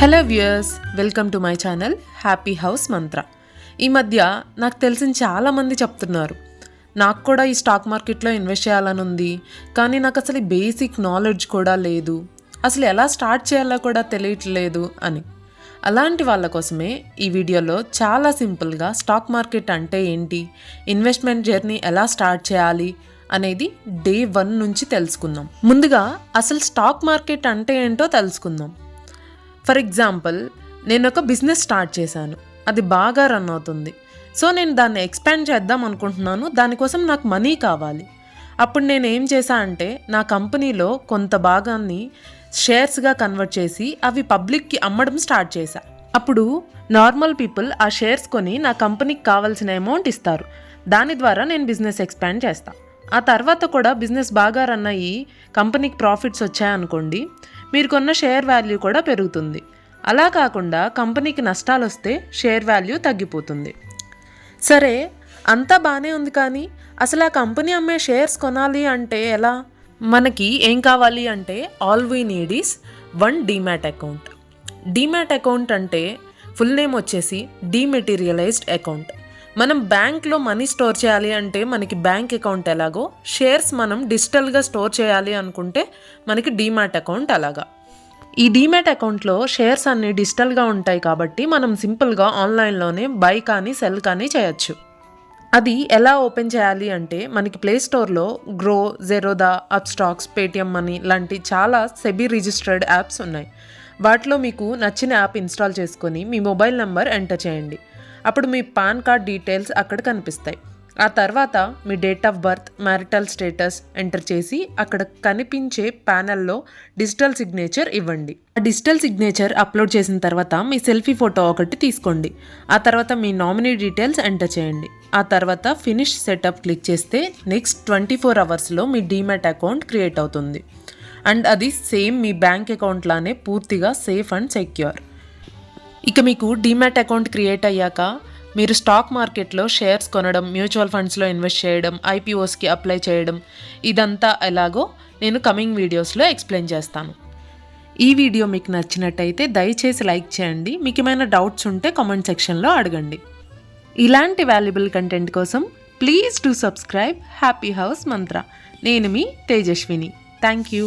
Hello viewers welcome to my channel Happy House Mantra. ఈ మధ్య నాకు తెలిసిన చాలామంది చెప్తున్నారు నాకు కూడా ఈ స్టాక్ మార్కెట్లో ఇన్వెస్ట్ చేయాలని ఉంది కానీ నాకు అసలు ఈ బేసిక్ నాలెడ్జ్ కూడా లేదు అసలు ఎలా స్టార్ట్ చేయాలో కూడా తెలియట్లేదు అని. అలాంటి వాళ్ళ కోసమే ఈ వీడియోలో చాలా సింపుల్గా స్టాక్ మార్కెట్ అంటే ఏంటి ఇన్వెస్ట్మెంట్ జర్నీ ఎలా స్టార్ట్ చేయాలి అనేది డే వన్ నుంచి తెలుసుకుందాం. ముందుగా అసలు స్టాక్ మార్కెట్ అంటే ఏంటో తెలుసుకుందాం. ఫర్ ఎగ్జాంపుల్ నేను ఒక బిజినెస్ స్టార్ట్ చేశాను. అది బాగా రన్ అవుతుంది. సో నేను దాన్ని ఎక్స్పాండ్ చేద్దాం అనుకుంటున్నాను. దానికోసం నాకు మనీ కావాలి. అప్పుడు నేను ఏం చేశా అంటే నా కంపెనీలో కొంత భాగాన్ని షేర్స్గా కన్వర్ట్ చేసి అవి పబ్లిక్కి అమ్మడం స్టార్ట్ చేశా. అప్పుడు నార్మల్ పీపుల్ ఆ షేర్స్ కొని నా కంపెనీకి కావాల్సిన అమౌంట్ ఇస్తారు. దాని ద్వారా నేను బిజినెస్ ఎక్స్పాండ్ చేస్తాను ఆ తర్వాత కూడా బిజినెస్ బాగా రన్ అయ్యి కంపెనీకి ప్రాఫిట్స్ వచ్చాయనుకోండి మీరు కొన్న షేర్ వాల్యూ కూడా పెరుగుతుంది. అలా కాకుండా కంపెనీకి నష్టాలు వస్తే షేర్ వాల్యూ తగ్గిపోతుంది. సరే అంతా బాగానే ఉంది కానీ అసలు ఆ కంపెనీ అమ్మే షేర్స్ కొనాలి అంటే ఎలా? మనకి ఏం కావాలి అంటే all we need is one demat account. Demat account అంటే ఫుల్ నేమ్ వచ్చేసి డీమెటీరియలైజ్డ్ అకౌంట్. మనం బ్యాంక్లో మనీ స్టోర్ చేయాలి అంటే మనకి బ్యాంక్ అకౌంట్ ఎలాగో షేర్స్ మనం డిజిటల్గా స్టోర్ చేయాలి అనుకుంటే మనకి డీమ్యాట్ అకౌంట్ అలాగా. ఈ డీమ్యాట్ అకౌంట్లో షేర్స్ అన్ని డిజిటల్గా ఉంటాయి కాబట్టి మనం సింపుల్గా ఆన్లైన్లోనే బై కానీ సెల్ కానీ చేయొచ్చు. అది ఎలా ఓపెన్ చేయాలి అంటే మనకి ప్లే స్టోర్లో Groww Zerodha Upstox Paytm money లాంటి చాలా సెబీ రిజిస్టర్డ్ యాప్స్ ఉన్నాయి. వాటిలో మీకు నచ్చిన యాప్ ఇన్స్టాల్ చేసుకొని మీ మొబైల్ నెంబర్ ఎంటర్ చేయండి. అప్పుడు మీ పాన్ కార్డ్ డీటెయిల్స్ అక్కడ కనిపిస్తాయి. ఆ తర్వాత మీ date of birth marital status enter చేసి అక్కడ కనిపించే ప్యానెల్లో డిజిటల్ సిగ్నేచర్ ఇవ్వండి. ఆ డిజిటల్ సిగ్నేచర్ అప్లోడ్ చేసిన తర్వాత మీ సెల్ఫీ ఫోటో ఒకటి తీసుకోండి. ఆ తర్వాత మీ నామినీ డీటెయిల్స్ ఎంటర్ చేయండి. ఆ తర్వాత ఫినిష్ సెటప్ క్లిక్ చేస్తే నెక్స్ట్ ట్వంటీ ఫోర్ అవర్స్లో మీ డీమ్యాట్ అకౌంట్ క్రియేట్ అవుతుంది. అండ్ అది సేమ్ మీ బ్యాంక్ అకౌంట్ లానే పూర్తిగా సేఫ్ అండ్ సెక్యూర్. ఇక మీకు డీమ్యాట్ అకౌంట్ క్రియేట్ అయ్యాక మీరు స్టాక్ మార్కెట్లో షేర్స్ కొనడం మ్యూచువల్ ఫండ్స్లో ఇన్వెస్ట్ చేయడం ఐపీఓస్కి అప్లై చేయడం ఇదంతా ఎలాగో నేను కమింగ్ వీడియోస్లో ఎక్స్ప్లెయిన్ చేస్తాను. ఈ వీడియో మీకు నచ్చినట్టయితే దయచేసి లైక్ చేయండి. మీకు ఏమైనా డౌట్స్ ఉంటే కామెంట్ సెక్షన్లో అడగండి. ఇలాంటి వాల్యుబుల్ కంటెంట్ కోసం please to subscribe Happy House Mantra నేను మీ తేజస్విని. Thank you